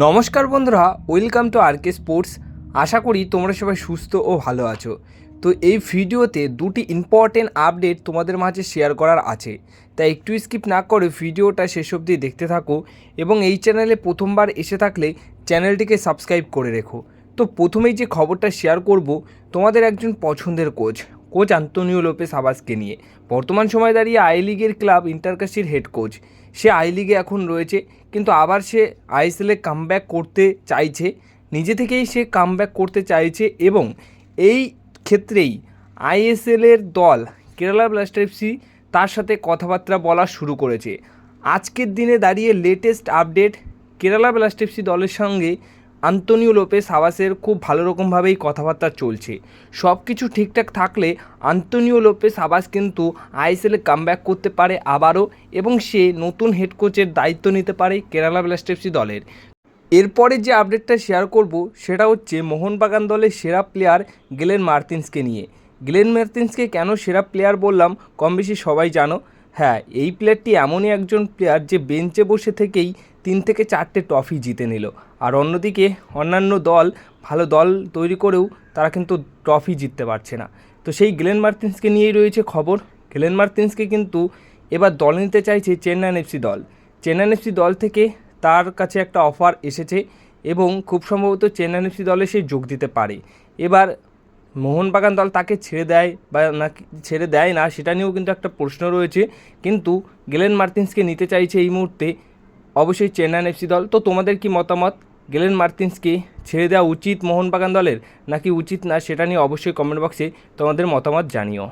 নমস্কার বন্ধুরা, welcome to R K sports. আশা করি তোমরা সবাই সুস্থ ও ভালো আছো। তো এই ভিডিওতে দুটি ইম্পর্টেন্ট আপডেট তোমাদের মাঝে শেয়ার করার আছে। তাই একটু স্কিপ না করে ভিডিওটা শেষ অবধি দেখতে থাকো এবং এই চ্যানেলে প্রথমবার এসে থাকলে চ্যানেলটিকে সাবস্ক্রাইব করে রেখো। তো প্রথমেই যে খবরটা শেয়ার করব, তোমাদের একজন পছন্দের কোচ কোচ আন্তনিও লোপেস আবাসকে নিয়ে। বর্তমান সময় দাঁড়িয়ে আই লিগের ক্লাব ইন্টারকাশির হেড কোচ সে আই লিগে এখন রয়েছে, কিন্তু আবার সে আইএসএলে কামব্যাক করতে চাইছে। নিজে থেকেই সে কামব্যাক করতে চাইছে এবং এই ক্ষেত্রেই আইএসএলের দল কেরালা ব্লাস্টার এফসি তার সাথে কথাবার্তা বলা শুরু করেছে। আজকের দিনে দাঁড়িয়ে latest update Kerala blaster FC দলের সঙ্গে আন্তনিও লোপেস হাওয়াসের খুব ভালো রকমভাবেই কথাবার্তা চলছে। সব কিছু ঠিকঠাক থাকলে আন্তনিও লোপেস হাওয়াস কিন্তু আইএসএলে কামব্যাক করতে পারে আবারও এবং সে নতুন হেড কোচের দায়িত্ব নিতে পারে কেরালা ব্লাস্টার এফসি দলের। এরপরে যে আপডেটটা শেয়ার করব, সেটা হচ্ছে মোহনবাগান দলের সেরা প্লেয়ার গেলেন মার্তিন্সকে নিয়ে। গ্লেন মার্তিন্সকে কেন সেরা প্লেয়ার বললাম কম বেশি সবাই জানো। হ্যাঁ এই প্লেয়ারটি এমনই একজন প্লেয়ার যে বেঞ্চে বসে থেকেই তিন থেকে চারটে ট্রফি জিতে নিল। আর অন্যদিকে অন্যান্য দল, ভালো দল তৈরি করেও তারা কিন্তু ট্রফি জিততে পারছে না। তো সেই গ্লেন মার্তিন্সকে নিয়েই রয়েছে খবর। গ্লেন মার্তিন্সকে কিন্তু এবার দল নিতে চাইছে চেন্নাইন এফসি দল। চেন্নাইন এফসি দল থেকে তার কাছে একটা অফার এসেছে এবং খুব সম্ভবত চেন্নাইন এফসি দলে সে যোগ দিতে পারে। এবার মোহনবাগান দল তাকে ছেড়ে দেয় বা না ছেড়ে দেয় না, সেটা নিয়েও কিন্তু একটা প্রশ্ন রয়েছে। কিন্তু গেলেন মার্তিন্সকে নিতে চাইছে এই মুহূর্তে অবশ্যই চেন্নাইন এফসি দল। তো তোমাদের কি মতামত? গেলেন মার্তিন্সকে ছেড়ে দেওয়া উচিত মোহনবাগান দলের, নাকি উচিত না সেটা নিয়ে অবশ্যই কমেন্ট বক্সে তোমাদের মতামত জানিও।